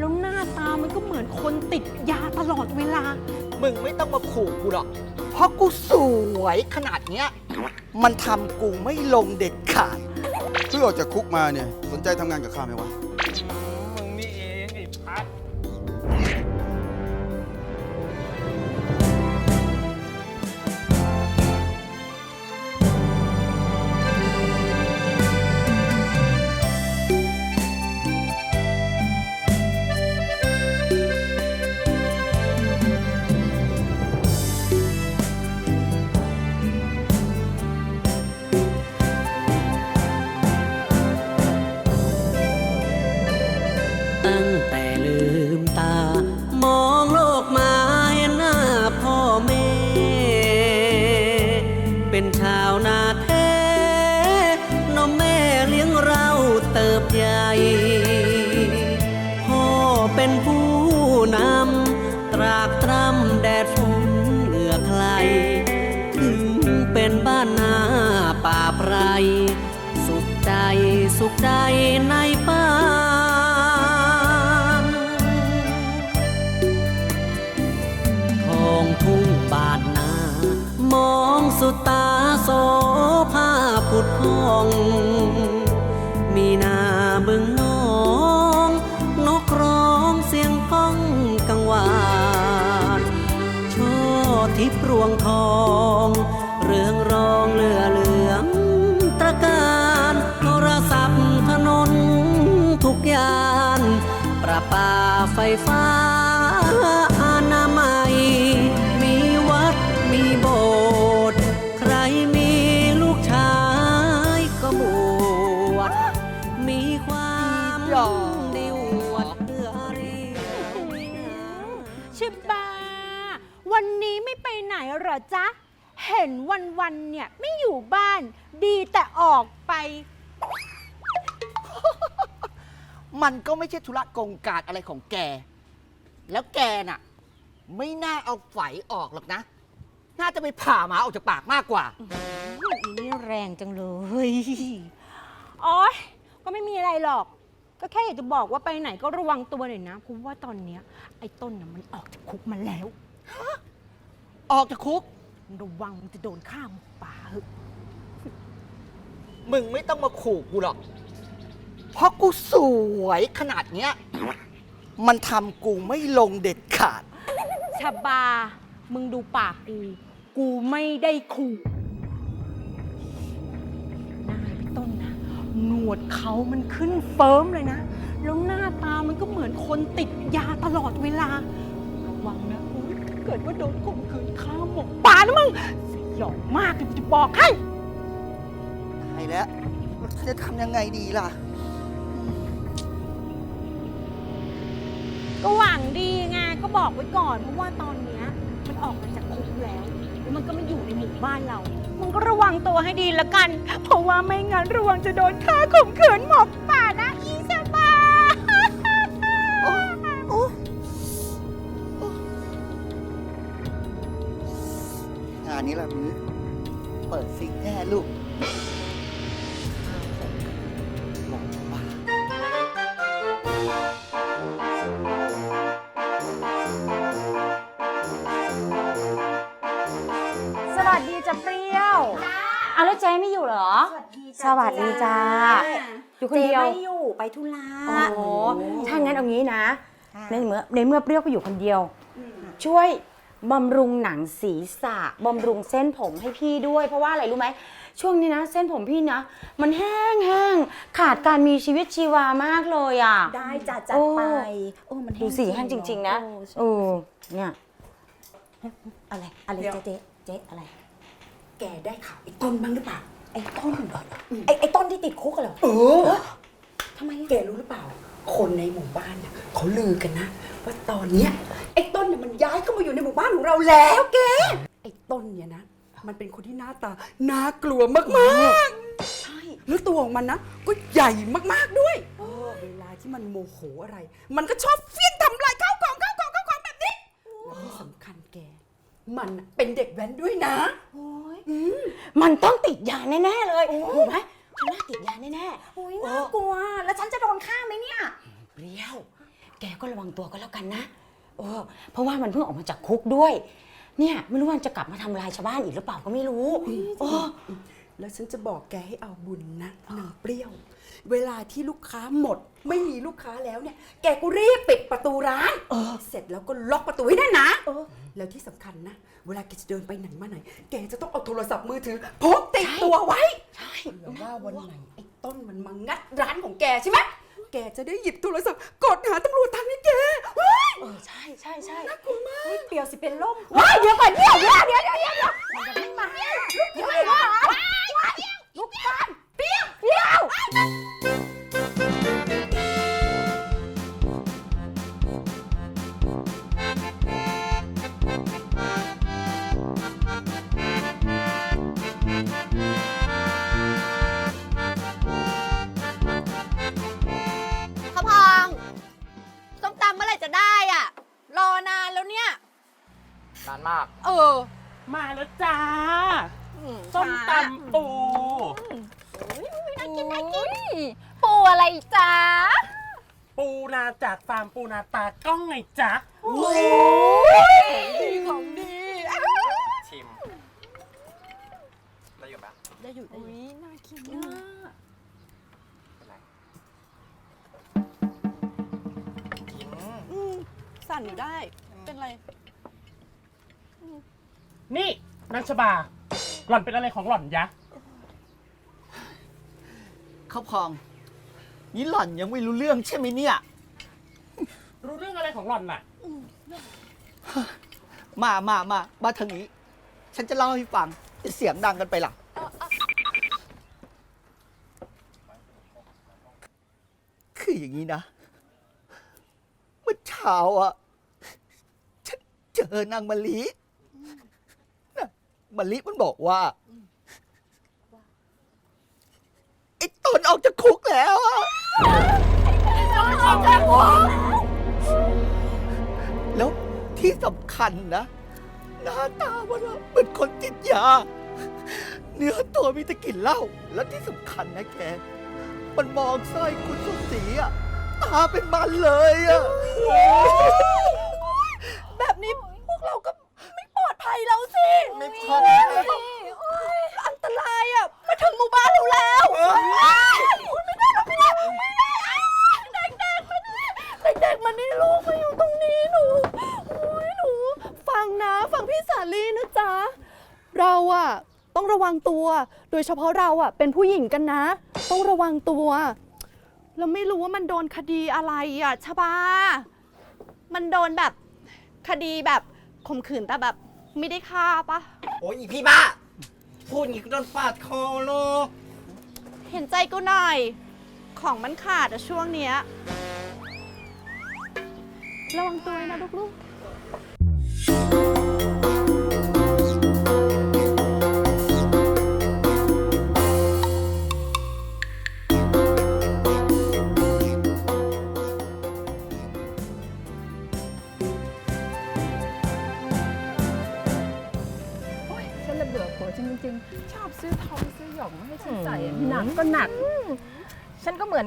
แล้วหน้าตามันก็เหมือนคนติดยาตลอดเวลา มึงไม่ต้องมาขู่กูหรอก เพราะกูสวยขนาดเนี้ย มันทำกูไม่ลงเด็ดขาด เพิ่งออกจากคุกมาเนี่ย สนใจทำงานกับข้าไหมวะ ตั้งแต่ลืมตา มองโลกมาเห็นหน้าพ่อแม่ เป็นชาวนาแท้น้อแม่เลี้ยงเราเติบใหญ่พ่อเป็นผู้นำตรากตรำแดดฝนเหงื่อใครถึงเป็นบ้านนาป่าไพรสุขใจสุขใจนป่ ดพอง มีนาบึงน้อง นกร้องเสียงก้องกังวานช่อทิพรวงทอง เรืองรองเลือเหลือง ตระการโทรศัพท์ถนนทุกยาน ประปาไฟฟ้า ไม่ไปไหนเหรอจ๊ะ เห็นวันๆเนี่ยไม่อยู่บ้าน ดีแต่ออกไป มันก็ไม่ใช่ธุระกงการอะไรของแก แล้วแกน่ะ ไม่น่าเอาไฝออกหรอกนะ น่าจะไปผ่าหมาออกจากปากมากกว่า อีนี่แรงจังเลย โอ๊ย ก็ไม่มีอะไรหรอก ก็แค่อยากจะบอกว่าไปไหนก็ระวังตัวหน่อยนะ เพราะว่าตอนเนี้ยไอ้ต้นน่ะมันออกจากคุกมาแล้ว ออกจากคุก ระวังมันจะโดนฆ่าหมกป่าเหอะมึงไม่ต้องมาขู่กูหรอก เพราะกูสวยขนาดเนี้ย มันทำกูไม่ลงเด็ดขาด ชบา มึงดูปากกู กูไม่ได้ขู่หน้าพี่ต้นนะ หนวดเขามันขึ้นเฟิร์มเลยนะ แล้วหน้าตามันก็เหมือนคนติดยาตลอดเวลา ระวังนะอุ๊ยเกิดว่าโดนข่มขืนฆ่าหมกป่านะมึงสยองมากเลยกูจะบอกให้ใช่แล้วแล้วจะทำยังไงดีล่ะ ก็หวังดีไงก็บอกไว้ก่อนเพราะว่าตอนเนี้ยมันออกมาจากคุกแล้วแล้วมันก็มาอยู่ในหมู่บ้านเรา มึงก็ระวังตัวให้ดีละกัน เพราะว่าไม่งั้นระวังจะโดนฆ่าข่มขืนหมกป่านะ นนี้ละมือเปิดซิงแน่ลูกหมอว่าสวัสดีจ้ะเปรี้ยวเอาแล้วเจ๊ไม่อยู่เหรอ สวัสดีจ้า อยู่คนเจเดียว ไม่อยู่ไปธุระโอ้โหถ้างั้นเอางี้นะ ในเมื่อในเมื่อเปรี้ยวก็อยู่คนเดียว ช่วย บำรุงหนังศีรษะบำรุงเส้นผมให้พี่ด้วย เพราะว่าอะไรรู้ไหมช่วงนี้นะ เส้นผมพี่นะ มันแห้งแห้งขาดการมีชีวิตชีวามากเลยอะ ได้จัดจัดโอ้ไปโอ้มันดูสีแห้งจริง ๆ นะโอ้ใช่เออเนี่ยอะไรอะไรเจ๊เจ๊เจ๊อะไร แกได้ข่าวไอ้ต้นบ้างหรือเปล่าไอ้ต้นเหรอไอ้ไอ้ต้นที่ติดคุกเหรอเออทำไมแกรู้หรือเปล่า คนในหมู่บ้านเนี่ยเขาลือกันนะ ว่าตอนเนี้ยไอ้ต้นเนี่ยมันย้ายเข้ามาอยู่ในหมู่บ้านของเราแล้วแกไอ้ต้นเนี่ยนะ มันเป็นคนที่หน้าตาน่ากลัวมากๆใช่แล้วตัวของมันนะก็ใหญ่มากๆด้วยเวลาที่มันโมโหอะไร มันก็ชอบเฟี้ยงทำลายข้าวของข้าวของข้าวของแบบนี้และที่สำคัญแก มันน่ะเป็นเด็กแว้นด้วยนะมันต้องติดยาแน่ ๆ เลยถูกไหม ฉันว่าติดยาแน่โอ้ยน่ากลัว แล้วฉันจะโดนฆ่าไหมเนี่ยๆเปรี้ยว แกก็ระวังตัวก็แล้วกันนะเออเพราะว่ามันเพิ่งออกมาจากคุกด้วย เนี่ยไม่รู้ว่ามันจะกลับมาทำลายชาวบ้านอีกหรือเปล่าก็ไม่รู้เออ แล้วฉันจะบอกแกให้เอาบุญนะนางเปรี้ยว เวลาที่ลูกค้าหมด ไม่มีลูกค้าแล้วเนี่ย แกก็รีบปิดประตูร้าน เสร็จแล้วก็ล็อกประตูให้แน่นนะแล้วที่สำคัญนะ เวลาแกจะเดินไปไหนมาไหน แกจะต้องเอาโทรศัพท์มือถือพกติดตัวไว้ ใช่เผื่อว่าวันไหนไอ้ต้นมันมางัดร้านของแกใช่ไหมแกจะได้หยิบโทรศัพท์กดหาตำรวจทันให้แกเฮ้ยเออใช่ใช่ใช่น่ากลัวมากเปรียวสิเป็นลมว้ายเดี๋ยวก่อนเดี๋ยวเดี๋ยวเดี๋ยวเดี๋ยวเดี๋ยวมันจะไม่มาเดี๋ ฟาร์มปูนาตากล้องไงจ๊ะดีของดี ชิมได้อยู่ไหมได้อยู่ได้อยู่น่ากินนะเป็นไรกินอืมสั่นอยู่ได้ เป็นไร นี่นางชบา หล่อนเป็นอะไรของหล่อนยะข้าวพองนี่หล่อนยังไม่รู้เรื่องใช่ไหมเนี่ย รู้เรื่องอะไรของหล่อนน่ะ มามามามาทางนี้ ฉันจะเล่าให้ฟังจะเสียงดังกันไปล่ะ คืออย่างนี้นะ เมื่อเช้าอะ ฉันเจอนางมะลิน่ะมะลิมันบอกว่า ไอ้ตนออกจากคุกแล้วอะ แล้วที่สำคัญนะ หน้าตามันอะเหมือนคนติดยา เนื้อตัวมีแต่กลิ่นเหล้าแล้วที่สำคัญนะแก มันมองสร้อยคุณสุสีอะตาเป็นมันเลยอะแบบนี้พวกเราก็ไม่ปลอดภัยแล้วสิ ไม่พออันตรายอะ มาถึงหมู่บ้านเราแล้วอ้ายไม่ได้แล้วไม่ได้ไม่ได้อ้ายเด็กๆมานี่เด็กๆมานี่ลูกมาอยู่ตรงนี้หนูโอ้ยหนู ฟังนะฟังพี่สาลีนะจ๊ะ เราอะต้อง ระวังตัว โดยเฉพาะเราอะเป็นผู้หญิงกันนะ ต้องระวังตัว เราไม่รู้ว่ามันโดนคดีอะไรอะชบา มันโดนแบบคดีแบบข่มขืนแต่แบบไม่ได้ฆ่าปะ โอ้ยอีพี่บ้า พูดอย่างนี้ก็โดนปาดคอลูกเห็นใจกูหน่อย ของมันขาดอะช่วงเนี้ย ระวังตัวนะลูกๆ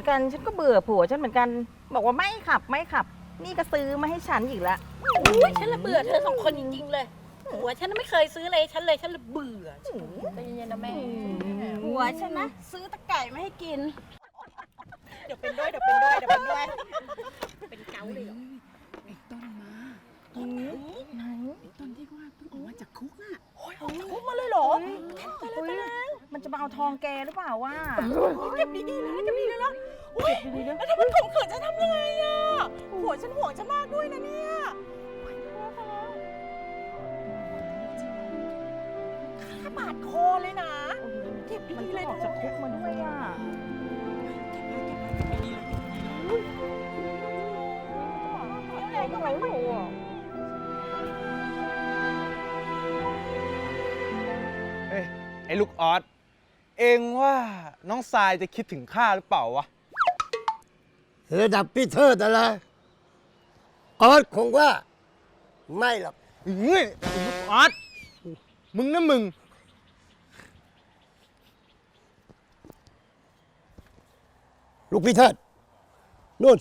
ก็เหมือนกัน ฉันก็เบื่อผัวฉันเหมือนกัน บอกว่าไม่ขับไม่ขับ นี่ก็ซื้อมาให้ฉันอีกแล้วอุ้ยฉันระเบื่อเธอสองคนจริงๆเลยหัวฉันไม่เคยซื้อเลยฉันเลยฉันระเบื่อใจเย็นๆนะแม่หัวฉันนะซื้อตะไก่มาให้กิน เดี๋ยวเป็นด้วยเดี๋ยวเป็นด้วยเดี๋ยวเป็นด้วย เป็นเกาเลยเหรอคุกมาเลยเหรอ มาเอาทองแกหรือเปล่าวะเก็บดีๆนะเก็บดีๆนะอุ้ยแล้วถ้ามันข่มขืนจะทำยังไงอะหัวฉันห่วงฉันมากด้วยนะเนี่ยฆ่าปาดคอเลยนะ เก็บดีๆเลยออกจากคุกมาด้วยอะอะไรก็ไม่รู้เอ้ยไอ้ลูกออส เองว่าน้องทรายจะคิดถึงข้าหรือเปล่าวะ ระดับพี่เทิดอะไรออสคงว่า ไม่หรอกเฮ้ยไอ้ลูกออสมึงนะมึง ลูกพี่เทิดนู่น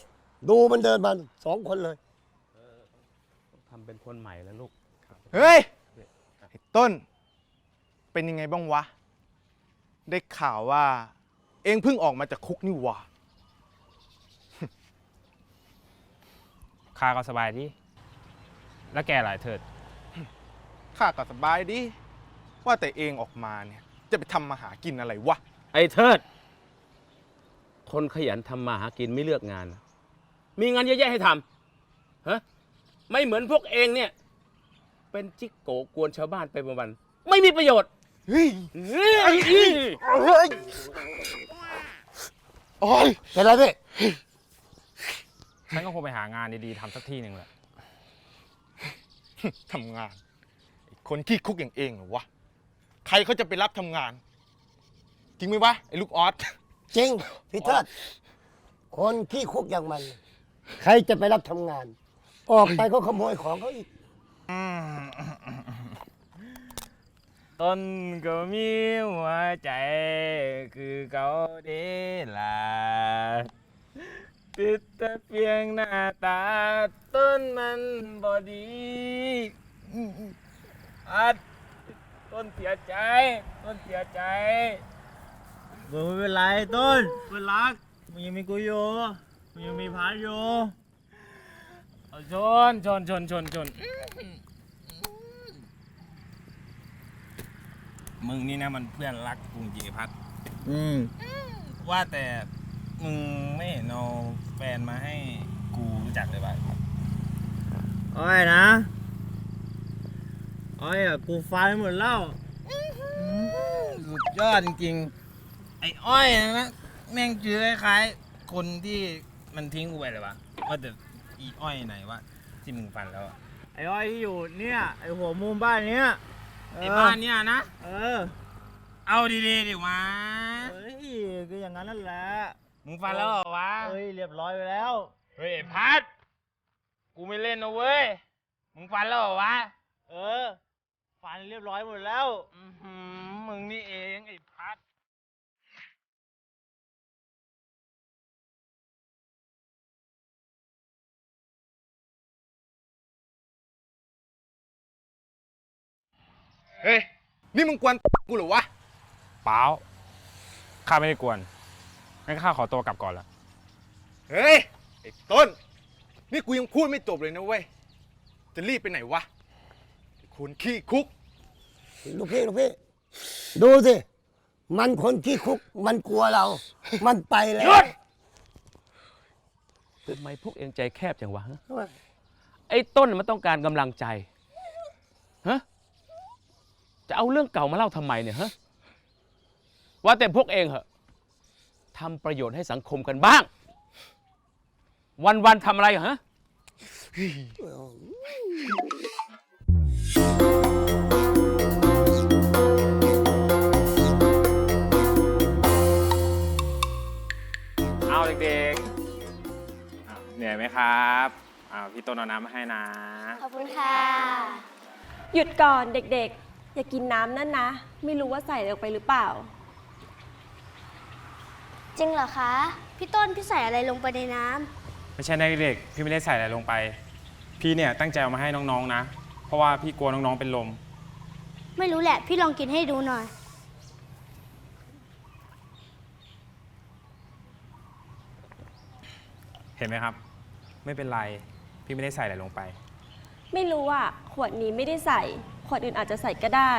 ดูมันเดินมาสองคนเลย ทำเป็นคนใหม่แล้วลูก เฮ้ยไอ้ต้น เป็นยังไงบ้างวะ ได้ข่าวว่า เองเพิ่งออกมาจากคุกนี่หวะข้าก็สบายดี แล้วแกหลายเถิด ข้าก็สบายดี ว่าแต่เองออกมาเนี่ย จะไปทำมาหากินอะไรวะ ไอ้เทิด คนขยันทำมาหากินไม่เลือกงาน มีงานเยอะแยะให้ทำฮะไม่เหมือนพวกเองเนี่ย เป็นจิกโกกวนชาวบ้านไปวันๆไม่มีประโยชน์ เฮ้ยเฮ้ยเฮ้ยโอ้ยเป็นไรพี่ฉันก็คงไปหางานดีๆทำสักที่หนึ่งแหละ ทำงานไอ้คนขี้คุกอย่างเองเหรอวะ ใครเขาจะไปรับทำงาน จริงไหมวะไอ้ลูกออส จริงพี่เทิดคนขี้คุกอย่างมัน ใครจะไปรับทำงาน ออกไปก็ขโมยของเขาอีก นก็มีหัวใจ คือเขาเดล่ะติดแต่เพียงหน้าตา ต้นมันบอดีอัดต้นเสียใจ ต้นเสียใจไม่เป็นไรต้นเพื่อนรักมึงยังมีกูอยู่มึงยังมีพัดอยู่เอาชนชนชนชนชน มึงนี่นะมันเพื่อนรักกูจริงๆไอ้พัดอืมว่าแต่มึงไม่เห็นเอาแฟนมาให้กูรู้จักเลยป่ะครับอ้อยนะ อ้อยอะกูฟันหมดแล้วสุดยอดจริงๆ ไอ้อ้อยนะแม่งเจอคล้ายๆคนที่มันทิ้งกูไปเลยว่ะว่าแต่อีอ้อยไหนวะที่มึงฟันแล้วอะไอ้อ้อยที่อยู่เนี่ย ไอ้หัวมุมบ้านเนี้ย ไอ้บ้านเนี่ยนะ เออ เอาดีๆดิวะเฮ้ยก็อย่างนั้นนั่นแหละ มึงฟันแล้วเหรอวะ เฮ้ยเรียบร้อยไปแล้ว เฮ้ยไอ้พัด กูไม่เล่นนะเว้ย มึงฟันแล้วเหรอวะ เออ ฟันเรียบร้อยหมดแล้วอื้อหือมึงนี่เองไอ้ เฮ้ย นี่มึงกวนกูเหรอวะ เปล่าข้าไม่ได้กวน งั้นข้าขอตัวกลับก่อนละเฮ้ย ไอ้ต้น นี่กูยังพูดไม่จบเลยนะเว้ย จะรีบไปไหนวะไอ้คนขี้คุก ลูกพี่ลูกพี่ดูสิ มันคนขี้คุก มันกลัวเรา มันไปแล้ว ทำไมพวกเองใจแคบจังวะฮะไอ้ต้นมันต้องการกำลังใจ ฮะ จะเอาเรื่องเก่ามาเล่าทำไมเนี่ยฮะว่าแต่พวกเองเหอะทำประโยชน์ให้สังคมกันบ้างวันๆทำอะไรเหรอฮะ เอาเด็กๆอ้าวเหนื่อยไหมครับอ้าวพี่ต้นเอาน้ำมาให้นะ ขอบคุณค่ะ หยุดก่อนเด็กๆ อย่ากินน้ำนั่นนะ ไม่รู้ว่าใส่ลงไปหรือเปล่า จริงเหรอคะ พี่ต้นพี่ใส่อะไรลงไปในน้ไม่ใช่นะเด็กๆพี่ไม่ได้ใส่อะไรลงไป พี่เนี่ยตั้งใจเอามาให้น้องๆนะ เพราะว่าพี่กลัวน้องๆเป็นลมำไม่รู้แหละ พี่ลองกินให้ดูหน่อย เห็นไหมครับ ไม่เป็นไร พี่ไม่ได้ใส่อะไรลงไป ไม่รู้อะ ขวดนี้ไม่ได้ใส่ คนอื่นอาจจะใส่ก็ได้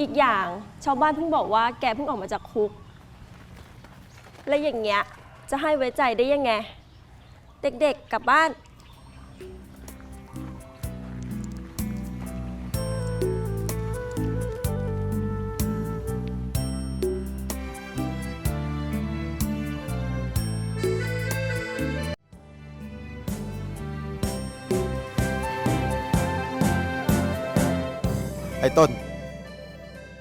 อีกอย่างชาวบ้านเพิ่งบอกว่าแกเพิ่งออกมาจากคุก และอย่างเงี้ยจะให้ไว้ใจได้ยังไง เด็กๆกลับบ้าน ไอ้ต้น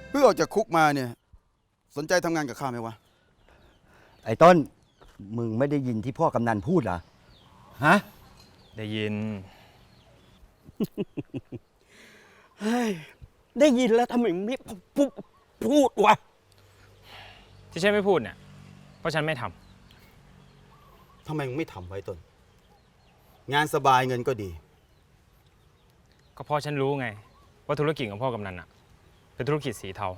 เพิ่งออกจากคุกมาเนี่ย สนใจทำงานกับข้าไหมวะ ไอ้ต้น มึงไม่ได้ยินที่พ่อกำนันพูดเหรอ ฮะ ได้ยิน เฮ้ยได้ยินแล้วทำไมไม่พูดพูดวะ ที่ฉันไม่พูดเนี่ยเพราะฉันไม่ททำไมมึงไม่ทำไว้ต้น งานสบายเงินก็ดี ก็เพราะฉันรู้ไง ว่าธุรกิจของพ่อกำนันอะเป็นธุรกิจสีเทา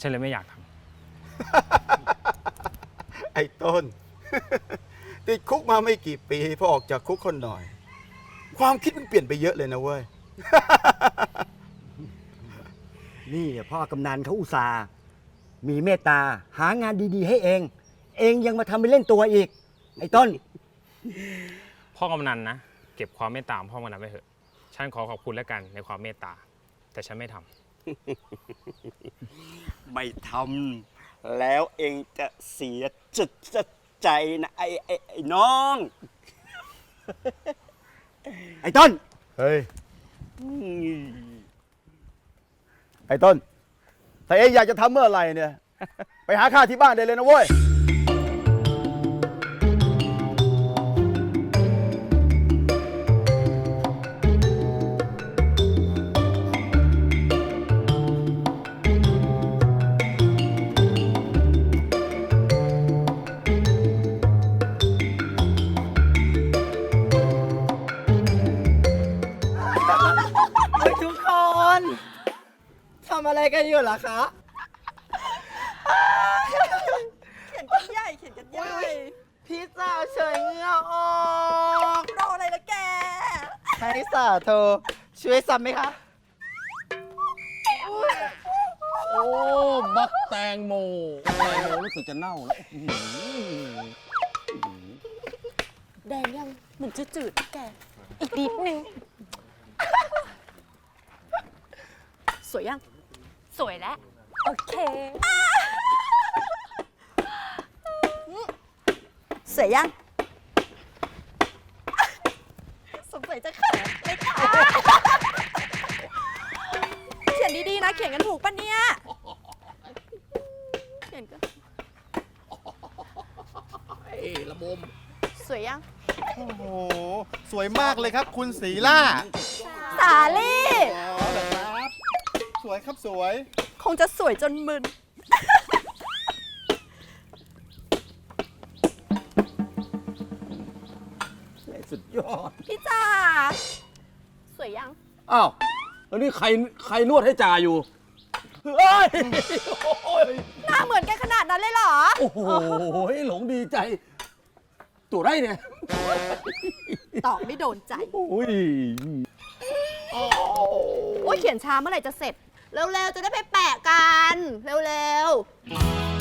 ฉันเลยไม่อยากทำ ไอ้ต้น ติดคุกมาไม่กี่ปีพอออกจากคุกคนหน่อย ความคิดมันเปลี่ยนไปเยอะเลยนะเว้ย นี่พ่อกำนันเขาอุตส่าห์มีเมตตาหางานดีๆ ให้เอง เองยังมาทำเป็นเล่นตัวอีก ไอ้ต้น พ่อกำนันนะ เก็บความเมตตาของพ่อกำนันไว้เถอะ ฉันขอขอบคุณแล้วกันในความเมตตา แต่ฉันไม่ทำไม่ทำแล้วเองจะเสียจิตใจนะไอ้ไอ้ไอ้น้อง ไอ้ต้น เฮ้ย ไอ้ต้น ถ้าเองอยากจะทำเมื่อไหร่เนี่ย ไปหาข้าที่บ้านได้เลยนะเว้ยำอะไรอยู่ล่ะคะ เขียนกันใหญ่เขียนกันใหญ่พี่สาวเฉยเหงือออกรออะไรละแก ให้สาวเธอช่วยซ้ำไหมคะ โอ้ บักแตงโม แตงโมรู้สึกจะเน่าแล้วแดงยังเหมือนจะจืดนะแก อีกนิดนึง สวยยัง สวยแล้ว โอเคเสียยังสงสัยจะเขินเลยค่ะเขียนดีๆนะ เขียนกันถูกปะเนี่ย เขียนกันเอ้ละมุมสวยยัง โอ้โห สวยมากเลยครับคุณศรีล่า สาลี่ อ๋อเหรอครับ สวยครับสวย คงจะสวยจนมึน สุดยอด พี่จ๋าสวยยัง อ้าว แล้วนี่ใครใครนวดให้จ่าอยู่ เฮ้ย โอ้ยหน้าเหมือนกันขนาดนั้นเลยเหรอ โอ้โหหลงดีใจ ตัวไรเนี่ย ตอบไม่โดนใจ โอ้ย โอ้ยเขียนช้าเมื่อไหร่จะเสร็จ เร็วๆ จะได้ไปแปะกัน เร็วๆ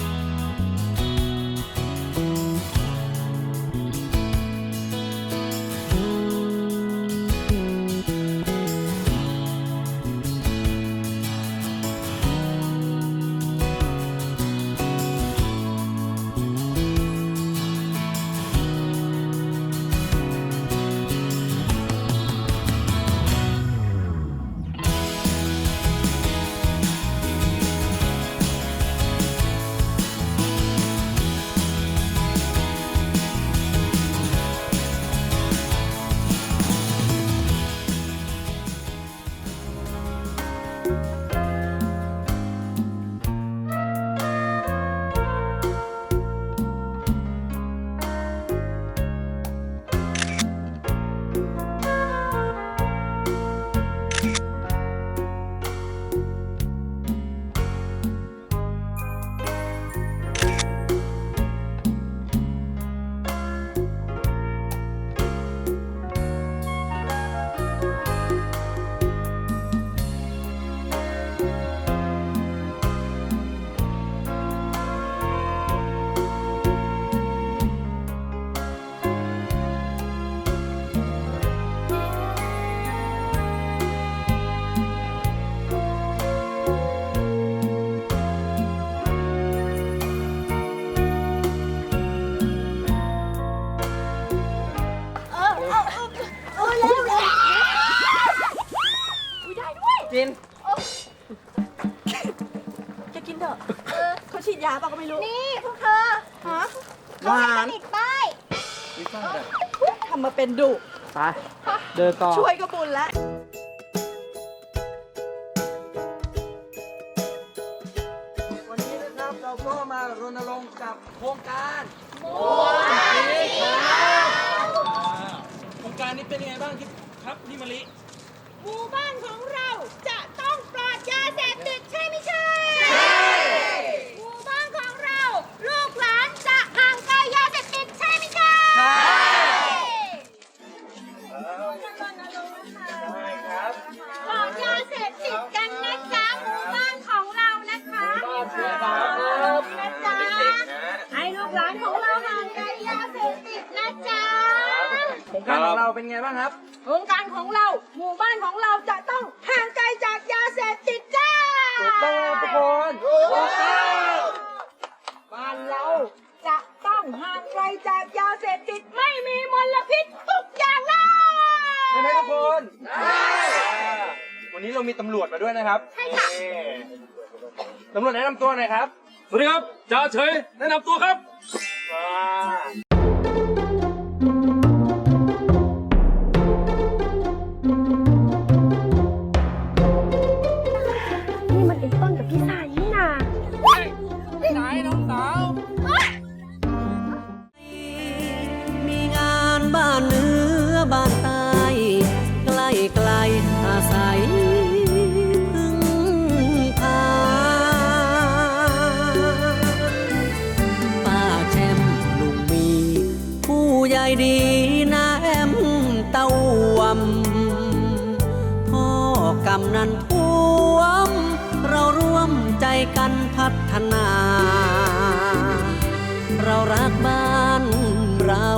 ็นดุ ไป เดินต่อ ช่วยก็บุญแล้ว วันนี้นะครับเราก็มารณรงค์กับโครงการโครงการนี้เป็นยังไงบ้างครับพี่มะลิ หมู่บ้านของ นี้เรามีตำรวจมาด้วยนะครับใช่ค่ะ ตำรวจแนะนำตัวหน่อยครับ สวัสดีครับจ่าเฉยแนะนำตัวครับ มา รมนั้นท่วม เราร่วมใจกันพัฒนา เรารักบ้านเรา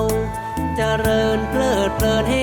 จเจริญเพลิดเพลินเฮ